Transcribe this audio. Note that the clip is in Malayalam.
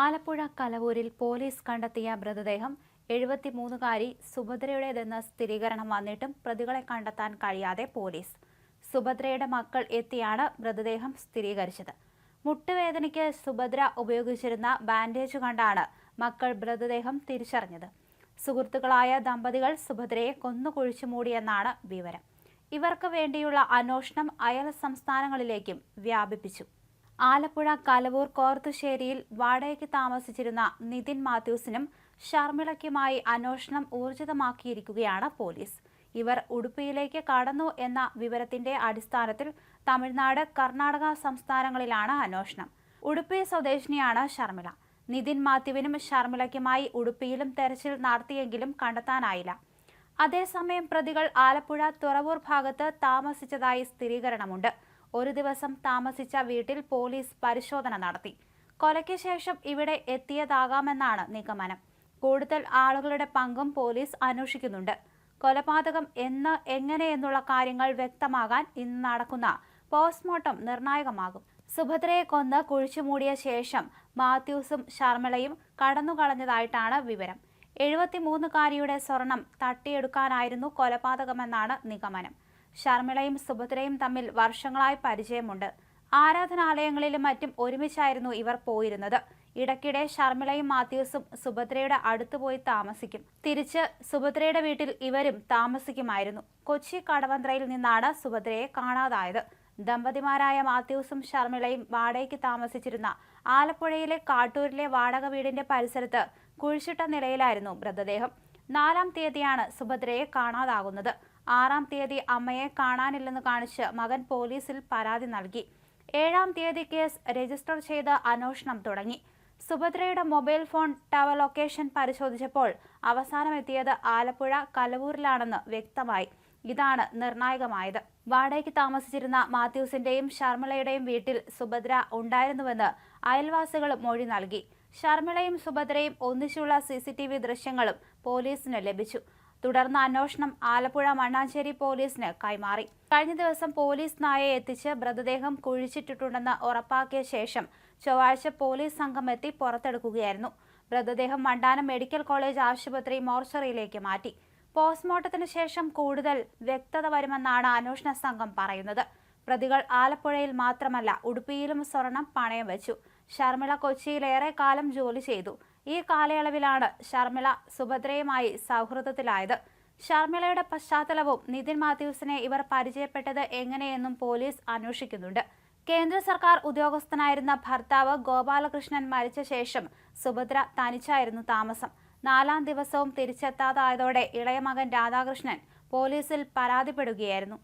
ആലപ്പുഴ കലവൂരിൽ പോലീസ് കണ്ടെത്തിയ മൃതദേഹം എഴുപത്തിമൂന്നുകാരി സുഭദ്രയുടേതെന്ന സ്ഥിരീകരണം വന്നിട്ടും പ്രതികളെ കണ്ടെത്താൻ കഴിയാതെ പോലീസ്. സുഭദ്രയുടെ മക്കൾ എത്തിയാണ് മൃതദേഹം സ്ഥിരീകരിച്ചത്. മുട്ടുവേദനയ്ക്ക് സുഭദ്ര ഉപയോഗിച്ചിരുന്ന ബാൻഡേജ് കണ്ടാണ് മക്കൾ മൃതദേഹം തിരിച്ചറിഞ്ഞത്. സുഹൃത്തുക്കളായ ദമ്പതികൾ സുഭദ്രയെ കൊന്നുകുഴിച്ചു മൂടിയെന്നാണ് വിവരം. ഇവർക്ക് വേണ്ടിയുള്ള അന്വേഷണം അയൽ സംസ്ഥാനങ്ങളിലേക്കും വ്യാപിപ്പിച്ചു. ആലപ്പുഴ കലവൂർ കോർത്തുശ്ശേരിയിൽ വാടകയ്ക്ക് താമസിച്ചിരുന്ന നിതിൻ മാത്യൂസിനും ഷർമിളയ്ക്കുമായി അന്വേഷണം ഊർജിതമാക്കിയിരിക്കുകയാണ് പോലീസ്. ഇവർ ഉടുപ്പിയിലേക്ക് കടന്നു എന്ന വിവരത്തിന്റെ അടിസ്ഥാനത്തിൽ തമിഴ്നാട് കർണാടക സംസ്ഥാനങ്ങളിലാണ് അന്വേഷണം. ഉടുപ്പി സ്വദേശിനിയാണ് ഷർമിള. നിതിൻ മാത്യുവിനും ഷർമിളയ്ക്കുമായി ഉടുപ്പിയിലും തെരച്ചിൽ നടത്തിയെങ്കിലും കണ്ടെത്താനായില്ല. അതേസമയം പ്രതികൾ ആലപ്പുഴ തുറവൂർ ഭാഗത്ത് താമസിച്ചതായി സ്ഥിരീകരണമുണ്ട്. ഒരു ദിവസം താമസിച്ച വീട്ടിൽ പോലീസ് പരിശോധന നടത്തി. കൊലയ്ക്ക് ശേഷം ഇവിടെ എത്തിയതാകാമെന്നാണ് നിഗമനം. കൂടുതൽ ആളുകളുടെ പങ്കും പോലീസ് അന്വേഷിക്കുന്നുണ്ട്. കൊലപാതകം എന്ന് എങ്ങനെയെന്നുള്ള കാര്യങ്ങൾ വ്യക്തമാകാൻ ഇന്ന് നടക്കുന്ന പോസ്റ്റ്മോർട്ടം നിർണായകമാകും. സുഭദ്രയെ കൊന്ന് കുഴിച്ചുമൂടിയ ശേഷം മാത്യൂസും ശർമ്മളയും കടന്നുകളഞ്ഞതായിട്ടാണ് വിവരം. എഴുപത്തിമൂന്നുകാരിയുടെ സ്വർണം തട്ടിയെടുക്കാനായിരുന്നു കൊലപാതകമെന്നാണ് നിഗമനം. ശർമിളയും സുഭദ്രയും തമ്മിൽ വർഷങ്ങളായി പരിചയമുണ്ട്. ആരാധനാലയങ്ങളിലും മറ്റും ഒരുമിച്ചായിരുന്നു ഇവർ പോയിരുന്നത്. ഇടയ്ക്കിടെ ഷർമിളയും മാത്യൂസും സുഭദ്രയുടെ അടുത്ത് പോയി താമസിക്കും. തിരിച്ച് സുഭദ്രയുടെ വീട്ടിൽ ഇവരും താമസിക്കുമായിരുന്നു. കൊച്ചി കടവന്ത്രയിൽ നിന്നാണ് സുഭദ്രയെ കാണാതായത്. ദമ്പതിമാരായ മാത്യൂസും ഷർമിളയും വാടകയ്ക്ക് താമസിച്ചിരുന്ന ആലപ്പുഴയിലെ കാട്ടൂരിലെ വാടക വീടിന്റെ പരിസരത്ത് കുഴിച്ചിട്ട നിലയിലായിരുന്നു മൃതദേഹം. നാലാം തീയതിയാണ് സുഭദ്രയെ കാണാതാകുന്നത്. ആറാം തീയതി അമ്മയെ കാണാനില്ലെന്ന് കാണിച്ച് മകൻ പോലീസിൽ പരാതി നൽകി. ഏഴാം തീയതി കേസ് രജിസ്റ്റർ ചെയ്ത് അന്വേഷണം തുടങ്ങി. സുഭദ്രയുടെ മൊബൈൽ ഫോൺ ടവർ ലൊക്കേഷൻ പരിശോധിച്ചപ്പോൾ അവസാനമെത്തിയത് ആലപ്പുഴ കലവൂരിലാണെന്ന് വ്യക്തമായി. ഇതാണ് നിർണായകമായത്. വാടകയ്ക്ക് താമസിച്ചിരുന്ന മാത്യൂസിന്റെയും ശർമിളയുടെയും വീട്ടിൽ സുഭദ്ര ഉണ്ടായിരുന്നുവെന്ന് അയൽവാസികൾ മൊഴി നൽകി. ശർമിളയും സുഭദ്രയും ഒന്നിച്ചുള്ള സി ദൃശ്യങ്ങളും പോലീസിന് ലഭിച്ചു. തുടർന്ന് അന്വേഷണം ആലപ്പുഴ മണ്ണാഞ്ചേരി പോലീസിന് കൈമാറി. കഴിഞ്ഞ ദിവസം പോലീസ് നായയെ എത്തിച്ച് മൃതദേഹം കുഴിച്ചിട്ടിട്ടുണ്ടെന്ന് ഉറപ്പാക്കിയ ശേഷം ചൊവ്വാഴ്ച പോലീസ് സംഘം എത്തി പുറത്തെടുക്കുകയായിരുന്നു. മൃതദേഹം മണ്ടാനം മെഡിക്കൽ കോളേജ് ആശുപത്രി മോർച്ചറിയിലേക്ക് മാറ്റി. പോസ്റ്റ്മോർട്ടത്തിന് ശേഷം കൂടുതൽ വ്യക്തത വരുമെന്നാണ് അന്വേഷണ സംഘം പറയുന്നത്. പ്രതികൾ ആലപ്പുഴയിൽ മാത്രമല്ല ഉടുപ്പിയിലും സ്വർണം പണയം വെച്ചു. ഷർമിള കൊച്ചിയിൽ ഏറെ കാലം ജോലി ചെയ്തു. ഈ കാലയളവിലാണ് ശർമ്മിള സുഭദ്രയുമായി സൗഹൃദത്തിലായത്. ശർമ്മിളയുടെ പശ്ചാത്തലവും നിതിൻ മാത്യൂസിനെ ഇവർ പരിചയപ്പെട്ടത് എങ്ങനെയെന്നും പോലീസ് അന്വേഷിക്കുന്നുണ്ട്. കേന്ദ്ര സർക്കാർ ഉദ്യോഗസ്ഥനായിരുന്ന ഭർത്താവ് ഗോപാലകൃഷ്ണൻ മരിച്ച ശേഷം സുഭദ്ര തനിച്ചായിരുന്നു താമസം. നാലാം ദിവസവും തിരിച്ചെത്താതായതോടെ ഇളയ മകൻ രാധാകൃഷ്ണൻ പോലീസിൽ പരാതിപ്പെടുകയായിരുന്നു.